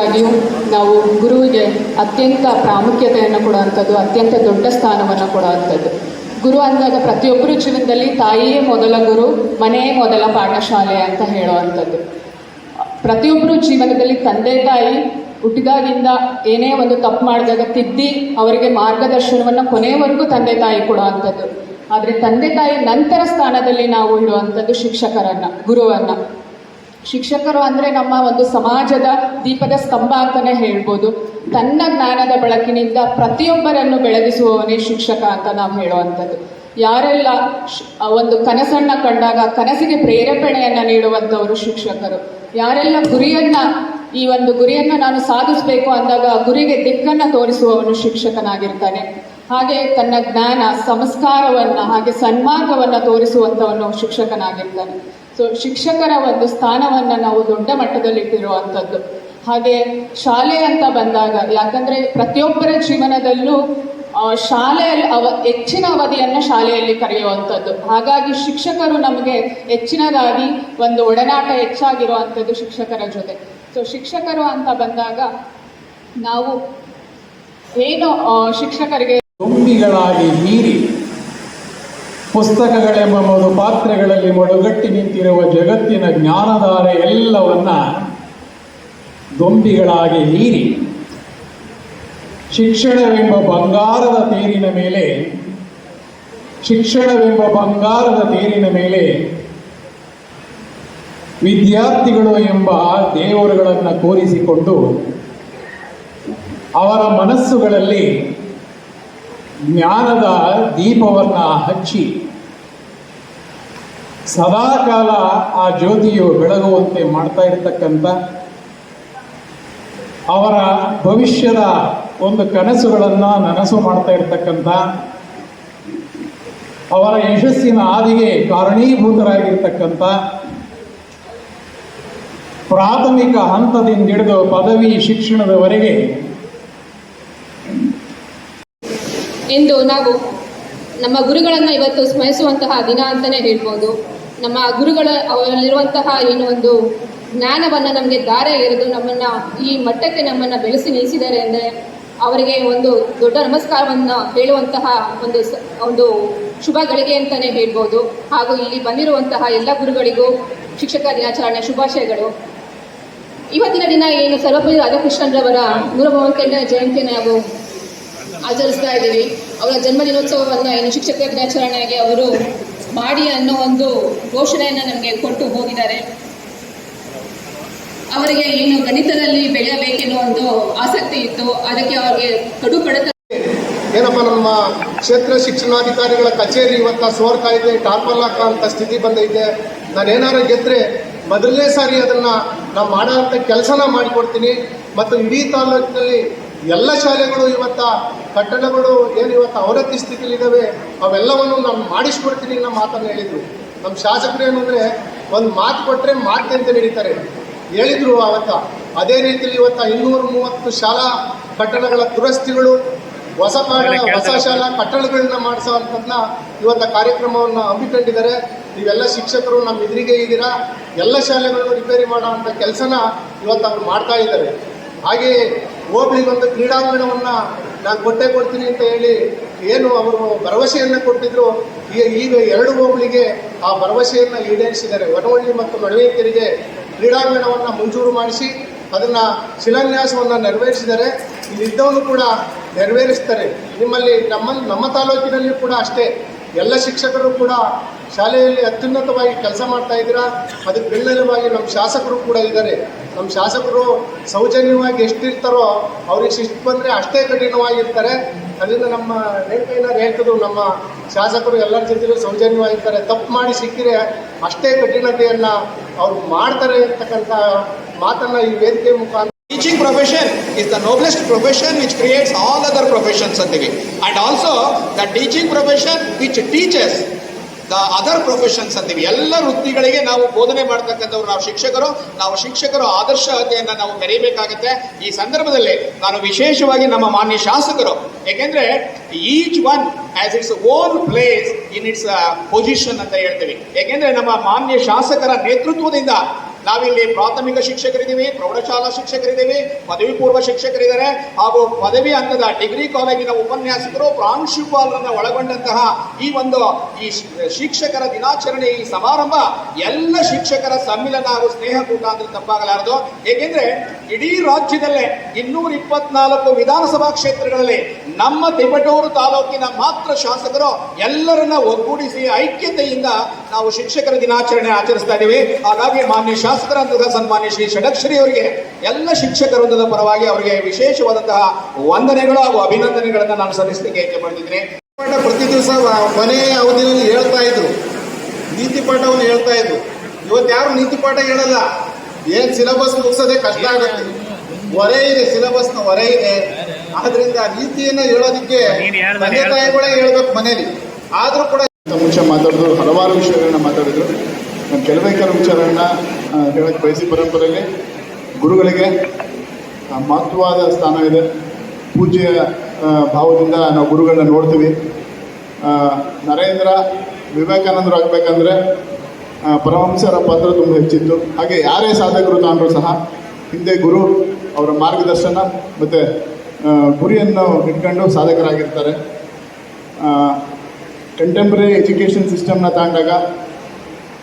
ವಾಗಿಯೂ ನಾವು ಗುರುವಿಗೆ ಅತ್ಯಂತ ಪ್ರಾಮುಖ್ಯತೆಯನ್ನು ಕೊಡುವಂಥದ್ದು, ಅತ್ಯಂತ ದೊಡ್ಡ ಸ್ಥಾನವನ್ನು ಕೊಡುವಂಥದ್ದು. ಗುರು ಅಂದಾಗ ಪ್ರತಿಯೊಬ್ಬರ ಜೀವನದಲ್ಲಿ ತಾಯಿಯೇ ಮೊದಲ ಗುರು, ಮನೆಯೇ ಮೊದಲ ಪಾಠಶಾಲೆ ಅಂತ ಹೇಳುವಂಥದ್ದು. ಪ್ರತಿಯೊಬ್ಬರು ಜೀವನದಲ್ಲಿ ತಂದೆ ತಾಯಿ ಹುಟ್ಟಿದಾಗಿಂದ ಏನೇ ಒಂದು ತಪ್ಪು ಮಾಡಿದಾಗ ತಿದ್ದಿ ಅವರಿಗೆ ಮಾರ್ಗದರ್ಶನವನ್ನು ಕೊನೆಯವರೆಗೂ ತಂದೆ ತಾಯಿ ಕೊಡುವಂಥದ್ದು. ಆದರೆ ತಂದೆ ತಾಯಿ ನಂತರ ಸ್ಥಾನದಲ್ಲಿ ನಾವು ಇಡುವಂಥದ್ದು ಶಿಕ್ಷಕರನ್ನ, ಗುರುವನ್ನ. ಶಿಕ್ಷಕರು ಅಂದರೆ ನಮ್ಮ ಒಂದು ಸಮಾಜದ ದೀಪದ ಸ್ತಂಭ ಅಂತಲೇ ಹೇಳ್ಬೋದು. ತನ್ನ ಜ್ಞಾನದ ಬೆಳಕಿನಿಂದ ಪ್ರತಿಯೊಬ್ಬರನ್ನು ಬೆಳಗಿಸುವವನೇ ಶಿಕ್ಷಕ ಅಂತ ನಾವು ಹೇಳುವಂಥದ್ದು. ಯಾರೆಲ್ಲ ಒಂದು ಕನಸನ್ನ ಕಂಡಾಗ, ಕನಸಿಗೆ ಪ್ರೇರೇಪಣೆಯನ್ನು ನೀಡುವಂಥವರು ಶಿಕ್ಷಕರು. ಯಾರೆಲ್ಲ ಗುರಿಯನ್ನ, ಈ ಒಂದು ಗುರಿಯನ್ನ ನಾನು ಸಾಧಿಸಬೇಕು ಅಂದಾಗ ಗುರಿಗೆ ದಿಕ್ಕನ್ನು ತೋರಿಸುವವನು ಶಿಕ್ಷಕನಾಗಿರ್ತಾನೆ. ಹಾಗೆ ತನ್ನ ಜ್ಞಾನ, ಸಂಸ್ಕಾರವನ್ನ, ಹಾಗೆ ಸನ್ಮಾರ್ಗವನ್ನು ತೋರಿಸುವಂಥವನು ಶಿಕ್ಷಕನಾಗಿರ್ತಾನೆ. ಸೊ ಶಿಕ್ಷಕರ ಒಂದು ಸ್ಥಾನವನ್ನ ನಾವು ದೊಡ್ಡ ಮಟ್ಟದಲ್ಲಿ ಇಟ್ಟಿರುವಂಥದ್ದು ಹಾಗೆ ಶಾಲೆ ಅಂತ ಬಂದಾಗ, ಯಾಕಂದ್ರೆ ಪ್ರತಿಯೊಬ್ಬರ ಜೀವನದಲ್ಲೂ ಶಾಲೆಯಲ್ಲಿ ಅವ, ಹೆಚ್ಚಿನ ಅವಧಿಯನ್ನು ಶಾಲೆಯಲ್ಲಿ ಕರೆಯುವಂಥದ್ದು. ಹಾಗಾಗಿ ಶಿಕ್ಷಕರು ನಮಗೆ ಹೆಚ್ಚಿನದಾಗಿ ಒಂದು ಒಡನಾಟ ಹೆಚ್ಚಾಗಿರುವಂಥದ್ದು ಶಿಕ್ಷಕರ ಜೊತೆ. ಸೊ ಶಿಕ್ಷಕರು ಅಂತ ಬಂದಾಗ ನಾವು ಏನು ಶಿಕ್ಷಕರಿಗೆ ಮೀರಿ ಪುಸ್ತಕಗಳೆಂಬ ಮಧು ಪಾತ್ರೆಗಳಲ್ಲಿ ಮಡುಗಟ್ಟಿ ನಿಂತಿರುವ ಜಗತ್ತಿನ ಜ್ಞಾನಧಾರೆ ಎಲ್ಲವನ್ನ ದೊಂಬಿಗಳಾಗಿ ಹೀರಿ ಶಿಕ್ಷಣವೆಂಬ ಬಂಗಾರದ ತೇರಿನ ಮೇಲೆ, ಶಿಕ್ಷಣವೆಂಬ ಬಂಗಾರದ ತೇರಿನ ಮೇಲೆ ವಿದ್ಯಾರ್ಥಿಗಳು ಎಂಬ ದೇವರುಗಳನ್ನು ಕೋರಿಸಿಕೊಂಡು ಅವರ ಮನಸ್ಸುಗಳಲ್ಲಿ ಜ್ಞಾನದ ದೀಪವನ್ನು ಹಚ್ಚಿ ಸದಾಕಾಲ ಆ ಜ್ಯೋತಿಯು ಬೆಳಗುವಂತೆ ಮಾಡ್ತಾ ಇರತಕ್ಕಂಥ ಅವರ ಭವಿಷ್ಯದ ಒಂದು ಕನಸುಗಳನ್ನು ನನಸು ಮಾಡ್ತಾ ಇರತಕ್ಕಂಥ ಅವರ ಯಶಸ್ಸಿನ ಹಾದಿಗೆ ಕಾರಣೀಭೂತರಾಗಿರ್ತಕ್ಕಂಥ ಪ್ರಾಥಮಿಕ ಹಂತದಿಂದ ಹಿಡಿದು ಪದವಿ ಶಿಕ್ಷಣದವರೆಗೆ ಎಂದು ನಾವು ನಮ್ಮ ಗುರುಗಳನ್ನು ಇವತ್ತು ಸ್ಮರಿಸುವಂತಹ ದಿನ ಅಂತಲೇ ಹೇಳ್ಬೋದು. ನಮ್ಮ ಗುರುಗಳ ಅವರಲ್ಲಿರುವಂತಹ ಏನು ಒಂದು ಜ್ಞಾನವನ್ನು ನಮಗೆ ದಾರೆ ಎರೆದು ನಮ್ಮನ್ನು ಈ ಮಟ್ಟಕ್ಕೆ ನಮ್ಮನ್ನು ಬೆಳೆಸಿ ನಿಲ್ಲಿಸಿದ್ದಾರೆ ಅಂದರೆ ಅವರಿಗೆ ಒಂದು ದೊಡ್ಡ ನಮಸ್ಕಾರವನ್ನು ಹೇಳುವಂತಹ ಒಂದು ಒಂದು ಶುಭ ಗಳಿಗೆ ಅಂತಲೇ ಹೇಳ್ಬೋದು. ಹಾಗೂ ಇಲ್ಲಿ ಬಂದಿರುವಂತಹ ಎಲ್ಲ ಗುರುಗಳಿಗೂ ಶಿಕ್ಷಕ ದಿನಾಚರಣೆ ಶುಭಾಶಯಗಳು. ಇವತ್ತಿನ ದಿನ ಏನು ಸರ್ವಪಲ್ಲಿ ರಾಧಾಕೃಷ್ಣನ್ರವರ ನೂರ ಮೂವತ್ತೆಂಟನೇ ಜಯಂತಿಯನ್ನು ನಾವು ಆಚರಿಸ್ತಾ ಇದ್ದೀವಿ. ಅವರ ಜನ್ಮ ದಿನೋತ್ಸವವನ್ನು ಏನು ಶಿಕ್ಷಕರ ದಿನಾಚರಣೆಗೆ ಅವರು ಮಾಡಿ ಅನ್ನೋ ಒಂದು ಘೋಷಣೆಯನ್ನು ನಮಗೆ ಕೊಟ್ಟು ಹೋಗಿದ್ದಾರೆ. ಅವರಿಗೆ ಏನು ಗಣಿತದಲ್ಲಿ ಬೆಳೆಯಬೇಕೆನ್ನುವ ಒಂದು ಆಸಕ್ತಿ ಇತ್ತು. ಅದಕ್ಕೆ ಅವರಿಗೆ ಕಡು ಕಡತ ಏನಪ್ಪ, ನಮ್ಮ ಕ್ಷೇತ್ರ ಶಿಕ್ಷಣಾಧಿಕಾರಿಗಳ ಕಚೇರಿ ಇವತ್ತ ಸೋರ್ತಾ ಇದೆ ಟಾರ್ಪಲ್ ಹಾಕ ಅಂತ ಸ್ಥಿತಿ ಬಂದೈತೆ. ನಾನೇನಾರು ಗೆದ್ರೆ ಮೊದಲನೇ ಸಾರಿ ಅದನ್ನ ನಾವು ಮಾಡೋ ಕೆಲಸನ ಮಾಡಿಕೊಡ್ತೀನಿ. ಮತ್ತು ಇಡೀ ತಾಲೂಕಿನಲ್ಲಿ ಎಲ್ಲ ಶಾಲೆಗಳು ಇವತ್ತ ಕಟ್ಟಡಗಳು ಏನು ಇವತ್ತು ಅವನತಿ ಸ್ಥಿತಿಲಿದ್ದಾವೆ ಅವೆಲ್ಲವನ್ನು ನಾನು ಮಾಡಿಸ್ಕೊಡ್ತೀನಿ ಅನ್ನೋ ಮಾತನ್ನು ಹೇಳಿದರು. ನಮ್ಮ ಶಾಸಕರು ಏನಂದರೆ ಒಂದು ಮಾತು ಕೊಟ್ಟರೆ ಮಾತು ಅಂತ ನಡೀತಾರೆ. ಹೇಳಿದ್ರು ಅವತ್ತ ಅದೇ ರೀತಿಯಲ್ಲಿ ಇವತ್ತ ಇನ್ನೂರ ಮೂವತ್ತು ಶಾಲಾ ಕಟ್ಟಡಗಳ ದುರಸ್ತಿಗಳು ಹೊಸ ಪಾಠ ಹೊಸ ಶಾಲಾ ಕಟ್ಟಡಗಳನ್ನ ಮಾಡಿಸೋವಂಥದ್ದನ್ನ ಇವತ್ತ ಕಾರ್ಯಕ್ರಮವನ್ನು ಹಮ್ಮಿಕೊಂಡಿದ್ದಾರೆ. ನೀವೆಲ್ಲ ಶಿಕ್ಷಕರು ನಮ್ಮ ಎದುರಿಗೆ ಇದ್ದೀರಾ ಎಲ್ಲ ಶಾಲೆಗಳನ್ನು ರಿಪೇರಿ ಮಾಡೋ ಅಂಥ ಕೆಲಸನ ಇವತ್ತು ಅವ್ರು ಮಾಡ್ತಾ ಇದ್ದಾರೆ. ಹಾಗೆಯೇ ಹೋಬಳಿಗೊಂದು ಕ್ರೀಡಾಂಗಣವನ್ನು ನಾನು ಕೊಟ್ಟೆ ಕೊಡ್ತೀನಿ ಅಂತ ಹೇಳಿ ಏನು ಅವರು ಭರವಸೆಯನ್ನು ಕೊಟ್ಟಿದ್ರು ಈಗ ಎರಡು ಹೋಬಳಿಗೆ ಆ ಭರವಸೆಯನ್ನು ಈಡೇರಿಸಿದ್ದಾರೆ. ವನವಳ್ಳಿ ಮತ್ತು ಮಳವೇಕೆರೆಗೆ ಕ್ರೀಡಾಂಗಣವನ್ನು ಮಂಜೂರು ಮಾಡಿಸಿ, ಅದನ್ನು ಶಿಲಾನ್ಯಾಸವನ್ನು ನೆರವೇರಿಸಿದರೆ ಇಲ್ಲಿದ್ದವನು ಕೂಡ ನೆರವೇರಿಸ್ತಾರೆ. ನಿಮ್ಮಲ್ಲಿ ನಮ್ಮ ನಮ್ಮ ತಾಲೂಕಿನಲ್ಲಿ ಕೂಡ ಅಷ್ಟೇ. ಎಲ್ಲ ಶಿಕ್ಷಕರು ಕೂಡ ಶಾಲೆಯಲ್ಲಿ ಅತ್ಯುನ್ನತವಾಗಿ ಕೆಲಸ ಮಾಡ್ತಾ ಇದ್ದೀರಾ? ಅದಕ್ಕೆ ಬೆನ್ನೆಲುವಾಗಿ ನಮ್ಮ ಶಾಸಕರು ಕೂಡ ಇದ್ದಾರೆ. ನಮ್ಮ ಶಾಸಕರು ಸೌಜನ್ಯವಾಗಿ ಎಷ್ಟಿರ್ತಾರೋ ಅವ್ರಿಗೆ ಶಿಸ್ತು ಬಂದರೆ ಅಷ್ಟೇ ಕಠಿಣವಾಗಿರ್ತಾರೆ. ಅದರಿಂದ ನಮ್ಮ ರೇಖೆಯನ್ನು ಹೇಳ್ತಿದ್ರು ನಮ್ಮ ಶಾಸಕರು ಎಲ್ಲರ ಜೊತೆಲೂ ಸೌಜನ್ಯವಾಗಿರ್ತಾರೆ. ತಪ್ಪು ಮಾಡಿ ಸಿಕ್ಕಿದ್ರೆ ಅಷ್ಟೇ ಕಠಿಣತೆಯನ್ನು ಅವ್ರು ಮಾಡ್ತಾರೆ ಅಂತಕ್ಕಂಥ ಮಾತನ್ನು ಈ ವೇದಿಕೆ ಮುಖಾಂತರ teaching profession is the noblest profession which creates all other professions ಅಂತೀವಿ and also, the teaching profession which teaches the other professions ಅಂತೀವಿ ಎಲ್ಲ ವೃತ್ತಿಗಳಿಗೆ ನಾವು ಬೋಧನೆ ಮಾಡ್ತಕ್ಕಂಥವ್ರು ನಾವು ಶಿಕ್ಷಕರು. ನಾವು ಶಿಕ್ಷಕರು ಆದರ್ಶತೆಯನ್ನು ನಾವು ಮೆರೀಬೇಕಾಗುತ್ತೆ ಈ ಸಂದರ್ಭದಲ್ಲಿ ನಾನು ವಿಶೇಷವಾಗಿ ನಮ್ಮ ಮಾನ್ಯ ಶಾಸಕರು. ಯಾಕೆಂದ್ರೆ each one as its own place in its position ಅಂತ ಹೇಳ್ತೀವಿ. ಯಾಕೆಂದ್ರೆ ನಮ್ಮ ಮಾನ್ಯ ಶಾಸಕರ ನೇತೃತ್ವದಿಂದ ನಾವಿಲ್ಲಿ ಪ್ರಾಥಮಿಕ ಶಿಕ್ಷಕರಿದ್ದೀವಿ, ಪ್ರೌಢಶಾಲಾ ಶಿಕ್ಷಕರಿದ್ದೀವಿ, ಪದವಿ ಪೂರ್ವ ಶಿಕ್ಷಕರಿದ್ದಾರೆ, ಹಾಗೂ ಪದವಿ ಹಂತದ ಡಿಗ್ರಿ ಕಾಲೇಜಿನ ಉಪನ್ಯಾಸಕರು ಪ್ರಾಂಶುಪಾಲರನ್ನ ಒಳಗೊಂಡಂತಹ ಈ ಒಂದು ಈ ಶಿಕ್ಷಕರ ದಿನಾಚರಣೆ, ಈ ಸಮಾರಂಭ ಎಲ್ಲ ಶಿಕ್ಷಕರ ಸಮ್ಮಿಲನ ಹಾಗೂ ಸ್ನೇಹಕೂಟ ಅಂದ್ರೆ ತಪ್ಪಾಗಲಾರದು. ಏಕೆಂದ್ರೆ ಇಡೀ ರಾಜ್ಯದಲ್ಲೇ ಇನ್ನೂರ ಇಪ್ಪತ್ನಾಲ್ಕು ವಿಧಾನಸಭಾ ಕ್ಷೇತ್ರಗಳಲ್ಲಿ ನಮ್ಮ ತಿಪಟೂರು ತಾಲೂಕಿನ ಮಾತ್ರ ಶಾಸಕರು ಎಲ್ಲರನ್ನ ಒಗ್ಗೂಡಿಸಿ ಐಕ್ಯತೆಯಿಂದ ನಾವು ಶಿಕ್ಷಕರ ದಿನಾಚರಣೆ ಆಚರಿಸ್ತಾ ಇದ್ದೀವಿ ಹಾಗಾಗಿ ಮಾನ್ಯ ಶಾಸಕರಾದಂತಹ ಸನ್ಮಾನ್ಯ ಶ್ರೀ ಷಡಕ್ಷರಿ ಅವರಿಗೆ, ಎಲ್ಲ ಶಿಕ್ಷಕ ಪರವಾಗಿ ಅವರಿಗೆ ವಿಶೇಷವಾದಂತಹ ವಂದನೆಗಳು ಹಾಗೂ ಅಭಿನಂದನೆಗಳನ್ನು ನಾನು ಸಲ್ಲಿಸಲಿಕ್ಕೆ ಪಡ್ತಿದ್ದೀನಿ. ಪಾಠ ಪ್ರತಿ ದಿವಸ ಕೊನೆಯ ಅವಧಿಯಲ್ಲಿ ಹೇಳ್ತಾ ಇದ್ರು. ನೀತಿ ಪಾಠವನ್ನು ಹೇಳ್ತಾ ಇದ್ರು. ಇವತ್ತು ಯಾರು ನೀತಿ ಪಾಠ ಹೇಳಲ್ಲ? ಏನ್ ಸಿಲೆಬಸ್ ಮುಗಿಸೋದೇ ಕಷ್ಟ ಆಗುತ್ತೆ. ಹೊರೆ ಇದೆ ಸಿಲೆಬಸ್ನ ಹೊರೆ ಇದೆ. ಆದ್ರಿಂದ ನೀತಿಯನ್ನ ಹೇಳೋದಕ್ಕೆ ತಂದೆ ತಾಯಿಗಳೇ ಹೇಳ್ಬೇಕು ಮನೇಲಿ. ಆದ್ರೂ ಕೂಡ ಮುಂಚೆ ಮಾತಾಡಿದ್ರು ಹಲವಾರು ವಿಷಯಗಳನ್ನ ಮಾತಾಡಿದ್ರು. ನಾನು ಕೆಲವೇ ಕೆಲವು ವಿಚಾರಗಳನ್ನ ಹೇಳಕ್ಕೆ ಬಯಸಿ ಪರಂಪರೆಯಲ್ಲಿ. ಗುರುಗಳಿಗೆ ಮಹತ್ವವಾದ ಸ್ಥಾನ ಇದೆ. ಪೂಜೆಯ ಭಾವದಿಂದ ನಾವು ಗುರುಗಳನ್ನ ನೋಡ್ತೀವಿ. ನರೇಂದ್ರ ವಿವೇಕಾನಂದರು ಆಗಬೇಕಂದ್ರೆ ಪರಮಹಂಸರ ಪಾತ್ರ ತುಂಬ ಹೆಚ್ಚಿತ್ತು. ಹಾಗೆ ಯಾರೇ ಸಾಧಕರು ತಾಂಡ್ರು ಸಹ ಹಿಂದೆ ಗುರು ಅವರ ಮಾರ್ಗದರ್ಶನ ಮತ್ತು ಗುರಿಯನ್ನು ಇಟ್ಕೊಂಡು ಸಾಧಕರಾಗಿರ್ತಾರೆ. ಕಂಟೆಂಪ್ರರಿ ಎಜುಕೇಷನ್ ಸಿಸ್ಟಮ್ನ ತಗೊಂಡಾಗ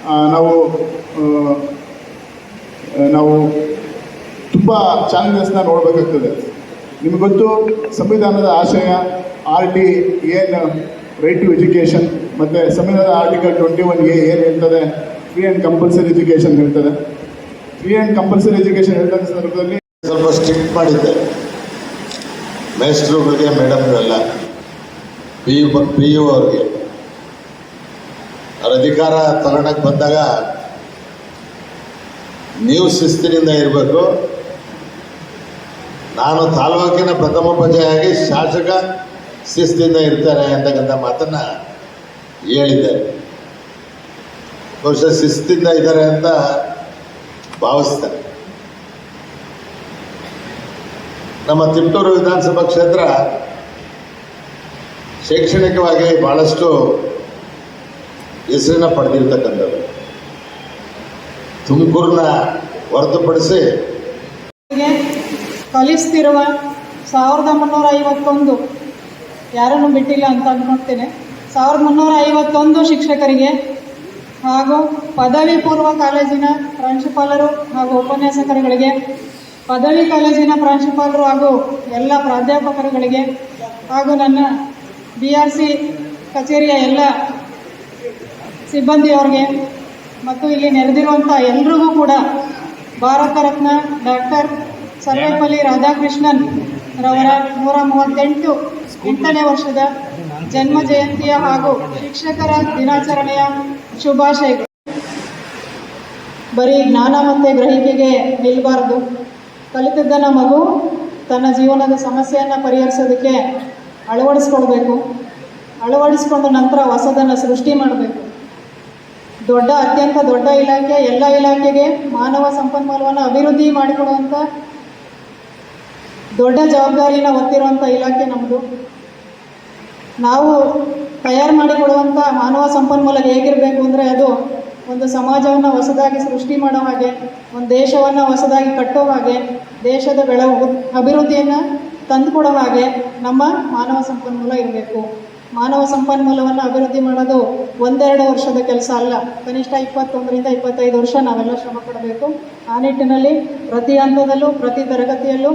ಆ, ನಾವು ನಾವು ತುಂಬ ಚಾಲೆಂಜಸ್ನ ನೋಡಬೇಕಾಗ್ತದೆ. ನಿಮ್ಗೊತ್ತು ಸಂವಿಧಾನದ ಆಶಯ ಆರ್ ಟಿ ಏನು ರೈಟ್ ಟು ಎಜುಕೇಷನ್ ಮತ್ತು ಸಂವಿಧಾನ ಆರ್ಟಿಕಲ್ ಟ್ವೆಂಟಿ ಒನ್ ಎ ಏನು ಹೇಳ್ತದೆ? ಫ್ರೀ ಆ್ಯಂಡ್ ಕಂಪಲ್ಸರಿ ಎಜುಕೇಷನ್ ಹೇಳ್ತದೆ. ಫ್ರೀ ಅಂಡ್ ಕಂಪಲ್ಸರಿ ಎಜುಕೇಷನ್ ಹೇಳ್ತಕ್ಕ ಸಂದರ್ಭದಲ್ಲಿ ಸ್ವಲ್ಪ ಸ್ಟ್ರಿಕ್ಟ್ ಮಾಡಿದ್ದೆ. ಮೇಸ್ಟ್ರುಗಳಿಗೆ ಮೇಡಮ್ಗೆಲ್ಲ ಪಿ ಯು ಪಿ ಯು ಅವ್ರಿಗೆ. ಅವ್ರ ಅಧಿಕಾರ ತಗೊಳಕ್ಕೆ ಬಂದಾಗ ನೀವು ಶಿಸ್ತಿನಿಂದ ಇರಬೇಕು. ನಾನು ತಾಲೂಕಿನ ಪ್ರಥಮ ಪ್ರಜೆಯಾಗಿ ಶಾಸಕ ಶಿಸ್ತಿನಿಂದ ಇರ್ತಾರೆ ಅಂತಕ್ಕಂಥ ಮಾತನ್ನ ಹೇಳಿದ್ದೆ. ಬಹುಶಃ ಶಿಸ್ತಿಂದ ಇದ್ದಾರೆ ಅಂತ ಭಾವಿಸ್ತಾರೆ. ನಮ್ಮ ತಿಪ್ಟೂರು ವಿಧಾನಸಭಾ ಕ್ಷೇತ್ರ ಶೈಕ್ಷಣಿಕವಾಗಿ ಬಹಳಷ್ಟು ಹೆಸರಿನ ಪಡೆದಿರ್ತಕ್ಕಂಥದ್ದು. ತುಮಕೂರನ್ನ ಹೊರತುಪಡಿಸಿ ಕಲಿಸ್ತಿರುವ ಸಾವಿರದ ಒಂಬೈನೂರ ಐವತ್ತೊಂದು ಯಾರನ್ನು ಬಿಟ್ಟಿಲ್ಲ ಅಂತ ಅಂದ್ಕೊಳ್ತೇನೆ ಸಾವಿರದ ಮುನ್ನೂರ ಐವತ್ತೊಂದು ಶಿಕ್ಷಕರಿಗೆ ಹಾಗೂ ಪದವಿ ಪೂರ್ವ ಕಾಲೇಜಿನ ಪ್ರಾಂಶುಪಾಲರು ಹಾಗೂ ಉಪನ್ಯಾಸಕರುಗಳಿಗೆ, ಪದವಿ ಕಾಲೇಜಿನ ಪ್ರಾಂಶುಪಾಲರು ಹಾಗೂ ಎಲ್ಲ ಪ್ರಾಧ್ಯಾಪಕರುಗಳಿಗೆ ಹಾಗೂ ನನ್ನ ಬಿ ಆರ್ ಸಿ ಕಚೇರಿಯ ಎಲ್ಲ ಸಿಬ್ಬಂದಿಯವ್ರಿಗೆ ಮತ್ತು ಇಲ್ಲಿ ನೆರೆದಿರುವಂಥ ಎಲ್ರಿಗೂ ಕೂಡ ಭಾರತ ರತ್ನ ಡಾಕ್ಟರ್ ಸರ್ವೇಪಲ್ಲಿ ರಾಧಾಕೃಷ್ಣನ್ ರವರ ನೂರ ಮೂವತ್ತೆಂಟು ಎಂಟನೇ ವರ್ಷದ ಜನ್ಮ ಜಯಂತಿಯ ಹಾಗೂ ಶಿಕ್ಷಕರ ದಿನಾಚರಣೆಯ ಶುಭಾಶಯಗಳು. ಬರೀ ಜ್ಞಾನ ಮತ್ತು ಗ್ರಹಿಕೆಗೆ ನಿಲ್ಲಬಾರ್ದು ಕಲಿತಿದ್ದನ ಮಗು ತನ್ನ ಜೀವನದ ಸಮಸ್ಯೆಯನ್ನು ಪರಿಹರಿಸೋದಕ್ಕೆ ಅಳವಡಿಸ್ಕೊಳ್ಬೇಕು. ಅಳವಡಿಸ್ಕೊಂಡ ನಂತರ ಹೊಸದನ್ನು ಸೃಷ್ಟಿ ಮಾಡಬೇಕು. ದೊಡ್ಡ, ಅತ್ಯಂತ ದೊಡ್ಡ ಇಲಾಖೆ ಎಲ್ಲ ಇಲಾಖೆಗೆ ಮಾನವ ಸಂಪನ್ಮೂಲವನ್ನು ಅಭಿವೃದ್ಧಿ ಮಾಡಿಕೊಡುವಂಥ ದೊಡ್ಡ ಜವಾಬ್ದಾರಿನ ಹೊತ್ತಿರುವಂಥ ಇಲಾಖೆ ನಮ್ಮದು ನಾವು ತಯಾರು ಮಾಡಿಕೊಡುವಂಥ ಮಾನವ ಸಂಪನ್ಮೂಲ ಹೇಗಿರಬೇಕು ಅಂದರೆ ಅದು ಒಂದು ಸಮಾಜವನ್ನು ಹೊಸದಾಗಿ ಸೃಷ್ಟಿ ಮಾಡೋ ಹಾಗೆ, ಒಂದು ದೇಶವನ್ನು ಹೊಸದಾಗಿ ಕಟ್ಟೋ ಹಾಗೆ, ದೇಶದ ಬೆಳವು ಅಭಿವೃದ್ಧಿಯನ್ನು ತಂದುಕೊಡೋ ಹಾಗೆ ನಮ್ಮ ಮಾನವ ಸಂಪನ್ಮೂಲ ಇರಬೇಕು. ಮಾನವ ಸಂಪನ್ಮೂಲವನ್ನು ಅಭಿವೃದ್ಧಿ ಮಾಡೋದು ಒಂದೆರಡು ವರ್ಷದ ಕೆಲಸ ಅಲ್ಲ, ಕನಿಷ್ಠ ಇಪ್ಪತ್ತೊಂದರಿಂದ ಇಪ್ಪತ್ತೈದು ವರ್ಷ ನಾವೆಲ್ಲ ಶ್ರಮ ಪಡಬೇಕು. ಆ ನಿಟ್ಟಿನಲ್ಲಿ ಪ್ರತಿ ಹಂತದಲ್ಲೂ, ಪ್ರತಿ ತರಗತಿಯಲ್ಲೂ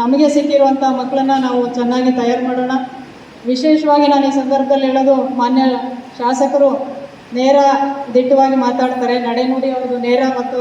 ನಮಗೆ ಸಿಕ್ಕಿರುವಂಥ ಮಕ್ಕಳನ್ನು ನಾವು ಚೆನ್ನಾಗಿ ತಯಾರು ಮಾಡೋಣ. ವಿಶೇಷವಾಗಿ ನಾನು ಈ ಸಂದರ್ಭದಲ್ಲಿ ಹೇಳೋದು ಮಾನ್ಯ ಶಾಸಕರು ನೇರ ದಿಟ್ಟವಾಗಿ ಮಾತಾಡ್ತಾರೆ. ನಡೆನುಡಿ ಅವ್ರದ್ದು ನೇರ ಮತ್ತು